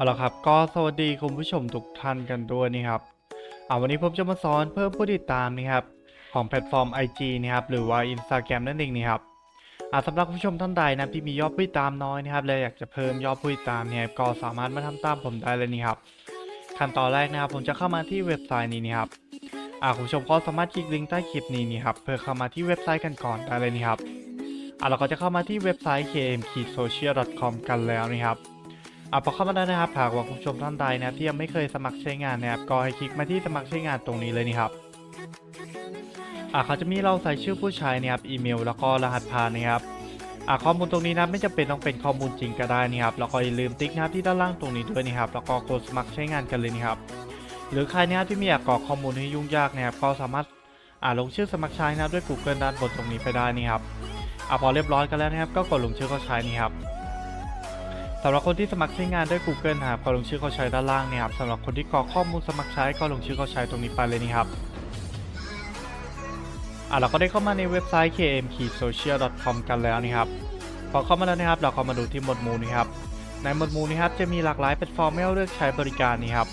เอาละครับก็สวัสดีคุณผู้ชมทุกท่านกันด้วยนะครับอ่าวันนี้ผมจะมาสอนเพิ่มผู้ติดตามนะครับของแพลตฟอร์ม IG นะครับหรือว่า Instagram นั่นเองนะครับอาสำหรับผู้ชมท่านใดนะที่มียอดผู้ติดตามน้อยนะครับและอยากจะเพิ่มยอดผู้ติดตามเนี่ยก็สามารถมาทำตามผมได้เลยนี่ครับขั้นตอนแรกนะครับผมจะเข้ามาที่เว็บไซต์นี้นะครับอ่าคุณผู้ชมก็สามารถคลิกลิงก์ใต้คลิปนี้นี่ครับเพื่อเข้ามาที่เว็บไซต์กันก่อนได้เลยนี่ครับอ่าเราก็จะเข้ามาที่เว็บไซต์ km-social.com กันแล้วนะครับ อะพอเข้ามาแล้นะครับหากว่าคุณผู้ชมท่านใดนะที่ยังไม่เคยสมัครใช้งานนะครับก็ให้คลิกมาที่สมัครใช้งานตรงนี้เลยนี่ครับอะเขาจะมีเราใส่ชื่อผู้ใช้นะครับอีเมล แล้วก็รหัสผ่านนะครับอะข้อมูลตรงนี้นะไม่จำเป็นต้องเป็นข้อมูลจริงก็ได้นี่ครับแล้วก็อย่าลืมติ๊กนะครับที่ด้านล่างตรงนี้ด้วยนี่ครับแล้วก็กดสมัครใช้งานกันเลยนี่ครับหรือใครนะครับที่ม่อยากกรอกข้อมูลให้ยุ่งยากนะครับก็สามารถอ่าลงชื่อสมัครใช้นะครับด้วย Google ด้านบนตรงนี้ไปได้นี่ครับอะพอเรียบร้อยกันแล้วนะครับก็กดลงชื่อเข้าใช้นี่ครับ สำหรับคนที่สมัครใช้งานด้วย Google นะครับก็ลงชื่อเขาใช้ด้านล่างเนี่ยครับสำหรับคนที่กรอกข้อมูลสมัครใช้ก็ลงชื่อเขาใช้ตรงนี้ไปเลยนี่ครับอะเราก็ได้เข้ามาในเว็บไซต์ km-social.com กันแล้วนี่ครับพอเข้ามาแล้วนะครับ เราก็มาดูที่หมวดหมู่นี่ครับในหมวดหมู่นี้ครับจะมีหลากหลายแพลตฟอร์มให้เราเลือกใช้บริการนี่ครับ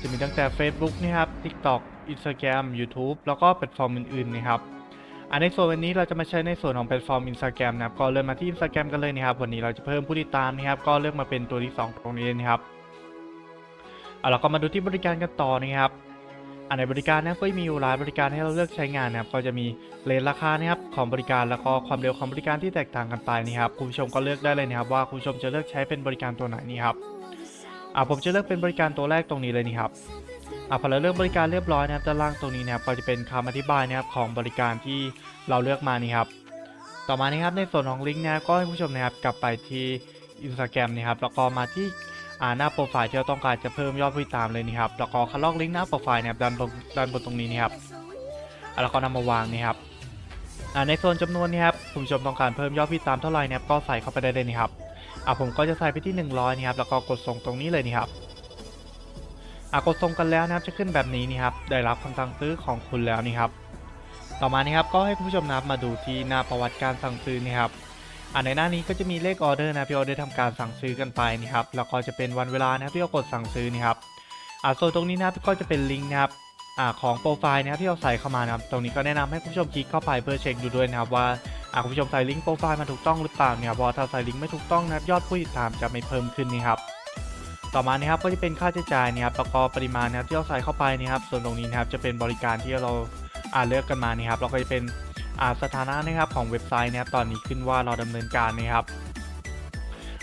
จะมีตั้งแต่ Facebook นี่ครับ TikTok Instagram YouTube แล้วก็แพลตฟอร์มอื่นๆนะครับ อันในส่วนวันนี้เราจะมาใช้ในส่วนของแพลตฟอร์ม Instagram นะครับก็เริ่มมาที่ Instagram กันเลยนะครับวันนี้เราจะเพิ่มผู้ติดตามนะครับก็เลือกมาเป็นตัวที่ 2 ตรงนี้นะครับเอาเราก็มาดูที่บริการกันต่อนะครับอันในบริการนะก็มีอยู่หลายบริการให้เราเลือกใช้งานนะครับก็จะมีเลทราคานะครับของบริการแล้วก็ความเร็วของบริการที่แตกต่างกันไปนะครับคุณผู้ชมก็เลือกได้เลยนะครับว่าคุณผู้ชมจะเลือกใช้เป็นบริการตัวไหนนี่ครับอ่าผมจะเลือกเป็นบริการตัวแรกตรงนี้เลยนี่ครับ อะพอเราเลือกบริการเรียบร้อยนะครับด้านล่างตรงนี้นะครับก็จะเป็นคำอธิบายนะครับของบริการที่เราเลือกมานี่ครับต่อมานี้ครับในส่วนของลิงก์นะครับก็ให้ผู้ชมนะครับกลับไปที่ Instagram นะครับแล้วก็มาที่อ่าหน้าโปรไฟล์ที่เราต้องการจะเพิ่มยอดผู้ติดตามเลยนี่ครับแล้วก็คัดลอกลิงก์หน้าโปรไฟล์นะครับด้านบนด้านบนตรงนี้นี่ครับแล้วก็นำมาวางนี่ครับอ่าในส่วนจำนวนนี่ครับคุณผู้ชมต้องการเพิ่มยอดผู้ติดตามเท่าไหร่นะครับก็ใส่เข้าไปได้เลยนี่ครับอะผมก็จะใส่ไปที่ 100นี่ครับแล้วก็กดส่งตรงนี้เลยนี่ครับ อะกดส่งกันแล้วนะครับจะขึ้นแบบนี้นี่ครับได้รับคำสั่งซื้อของคุณแล้วนี่ครับ ต่อมานี่ครับก็ให้คุณผู้ชมนะครับมาดูที่หน้าประวัติการสั่งซื้อนี่ครับอ่าในหน้านี้ก็จะมีเลขออเดอร์นะที่เราได้ทำการสั่งซื้อกันไปนี่ครับแล้วก็จะเป็นวันเวลานะครับที่เรากดสั่งซื้อนี่ครับอ่าส่วนตรงนี้นะครับก็จะเป็นลิงก์นะครับอ่าของโปรไฟล์นะครับที่เราใส่เข้ามานะครับตรงนี้ก็แนะนำให้คุณผู้ชมคลิกเข้าไปเพื่อเช็คดูด้วยนะครับว่าอ่าคุณผู้ชมใส่ลิงก์โปรไฟล์มาถูกต้องหรือเปล่าเนี่ยพราะว่าถ้าใส่ลิงก์ไม่ถูกต้องนะครับยอดผู้ติดตามจะไม่เพิ่มขึ้นนี่ครับ ต่อมานะครับก็จะเป็นค่าใช้จ่ายนะครับแล้วก็ปริมาณนะครับที่เราใส่เข้าไปนะครับ ส่วนตรงนี้นะครับจะเป็นบริการที่เราอ่าเลือกกันมานี่ครับแล้วก็จะเป็นอ่าสถานะนะครับของเว็บไซต์นะครับตอนนี้ขึ้นว่าเราดำเนินการนะครับ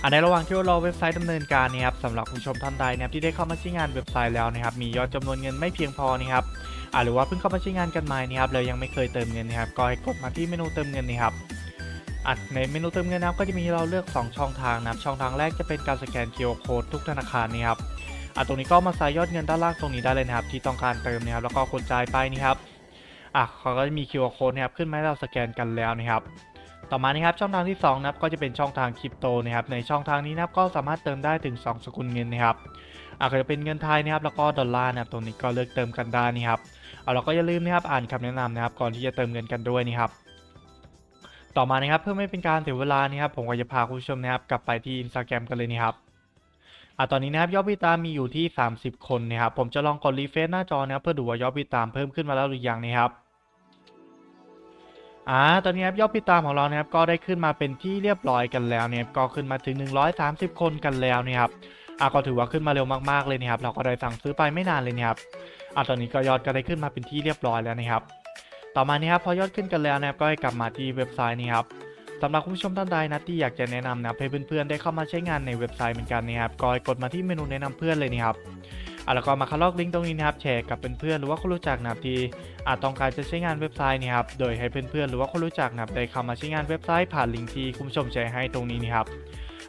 อันในระหว่างที่เราเว็บไซต์ดำเนินการนะครับสำหรับผู้ชมท่านใดนะครับที่ได้เข้ามาใช้งานเว็บไซต์แล้วนะครับ มียอดจำนวนเงินไม่เพียงพอนะครับหรือว่าเพิ่งเข้ามาใช้งานกันใหม่นะครับแล้วยังไม่เคยเติมเงินนะครับก็ให้กดมาที่เมนูเติมเงินนะครับ อะในเมนูเติมเงินนะครับก็จะมีเราเลือก 2 ช่องทางนะครับช่องทางแรกจะเป็นการสแกน QR Code ทุกธนาคารนี่ครับอะตรงนี้ก็มาใส่ยอดเงินด้านล่างตรงนี้ได้เลยนะครับ ที่ต้องการเติมนะครับแล้วก็กดจ่ายไปนี่ครับอะเขาก็จะมี QR Code นะครับขึ้นมาให้เราสแกนกันแล้วนะครับ ต่อมานะครับช่องทางที่2นะครับก็จะเป็นช่องทางคริปโตนะครับในช่องทางนี้นะครับก็สามารถเติมได้ถึง 2 สกุลเงินนะครับอะก็จะเป็นเงินไทยนะครับแล้วก็ดอลลาร์นะครับตรงนี้ก็เลือกเติมกันได้นี่ครับเอาเราก็อย่าลืมนะครับอ่านคำแนะนำนะครับก่อนที่จะเติมเงินกันด้วยนี่ครับ ต่อมานะครับเพื่อไม่เป็นการเสียเวลานะครับผมก็จะพาคุณผู้ชมนะครับกลับไปที่ Instagram กันเลยนะครับอะตอนนี้นะครับยอดผู้ติตามมีอยู่ที่ 30 คนนะครับผมจะลองกดรีเฟรชหน้าจอนะครับเพื่อดูว่ายอดผู้ติตามเพิ่มขึ้นมาแล้วหรือยังนะครับอ่าตอนนี้ครับยอดผู้ติดตามของเรานะครับก็ได้ขึ้นมาเป็นที่เรียบร้อยกันแล้วเนี่ยก็ขึ้นมาถึง 130 คนกันแล้วนะครับอะก็ถือว่าขึ้นมาเร็วมากๆเลยนะครับเราก็ได้สั่งซื้อไปไม่นานเลยนะครับอะตอนนี้ก็ยอดก็ได้ขึ้นมาเป็นที่เรียบร้อยแล้วนะครับ ต่อมานี้ครับพอยอดขึ้นกันแล้วนะครับก็ให้กลับมาที่เว็บไซต์นี้ครับสำหรับคุณผู้ชมท่านใดนะที่อยากจะแนะนำนับให้เพื่อนๆได้เข้ามาใช้งานในเว็บไซต์เหมือนกันนะครับก็กดมาที่เมนูแนะนำเพื่อนเลยนี่ครับอะแล้วก็มาคัดลอกลิงก์ตรงนี้นะครับแชร์กับเพื่อนๆหรือว่าคนรู้จักนะครับที่อาจต้องการจะใช้งานเว็บไซต์นี่ครับโดยให้เพื่อนๆหรือว่าคนรู้จักนะครับได้เข้ามาใช้งานเว็บไซต์ผ่านลิงก์ที่คุณผู้ชมแชร์ให้ตรงนี้นี่ครับ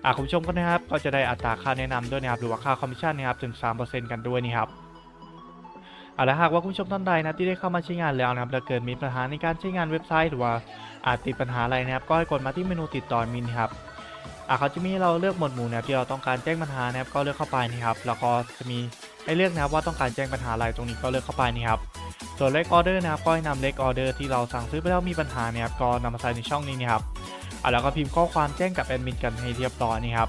อะคุณผู้ชมก็นะครับก็จะได้อัตราค่าแนะนำด้วยนะครับหรือว่าค่าคอมมิชชั่นนะครับถึง 3%กันด้วยนี่ครับ เอาละหากว่าคุณผู้ชมท่านใดนะที่ได้เข้ามาใช้งานแล้วนะครับแล้วเกิดมีปัญหาในการใช้งานเว็บไซต์หรือว่าอาจติดปัญหาอะไรนะครับก็ให้กดมาที่เมนูติดต่อมินครับอะเขาจะมีเราเลือกหมวดหมู่นะครับที่เราต้องการแจ้งปัญหานะครับก็เลือกเข้าไปนี่ครับแล้วก็จะมีให้เลือกนะครับว่าต้องการแจ้งปัญหาอะไรตรงนี้ก็เลือกเข้าไปนี่ครับส่วนเลขออเดอร์นะครับก็ให้นำเลขออเดอร์ที่เราสั่งซื้อไปแล้วมีปัญหาเนี่ยครับก็นำมาใส่ในช่องนี้นี่ครับอะแล้วก็พิมพ์ข้อความแจ้งกับแอดมินกันให้เรียบร้อยนี่ครับ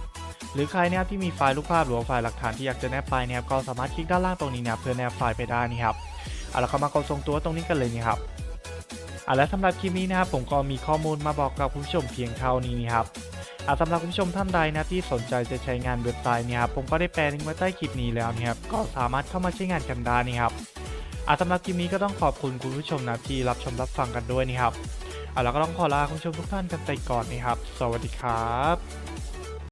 หรือใครนะครับที่มีไฟล์รูปภาพหรือว่าไฟล์หลักฐานที่อยากจะแนบไปนะครับก็สามารถคลิกด้านล่างตรงนี้นะครับเพื่อแนบไฟล์ไปได้นี่ครับเอาละก็มากดส่งตัวตรงนี้กันเลยนี่ครับอะและสำหรับคลิปนี้นะครับผมก็มีข้อมูลมาบอกกับคุณผู้ชมเพียงเท่านี้นี่ครับอะสำหรับคุณผู้ชมท่านใดนะที่สนใจจะใช้งานเว็บไซต์เนี่ยครับผมก็ได้แปลลิงก์ไว้ใต้คลิปนี้แล้วนะครับก็สามารถเข้ามาใช้งานกันได้นี่ครับอะสำหรับคลิปนี้ก็ต้องขอบคุณคุณผู้ชมนะที่รับชมรับฟังกันด้วยนี่ครับอะแล้วก็ต้องขอลาคุณผู้ชมทุกท่านกันไปก่อนนี่ครับ สวัสดีครับ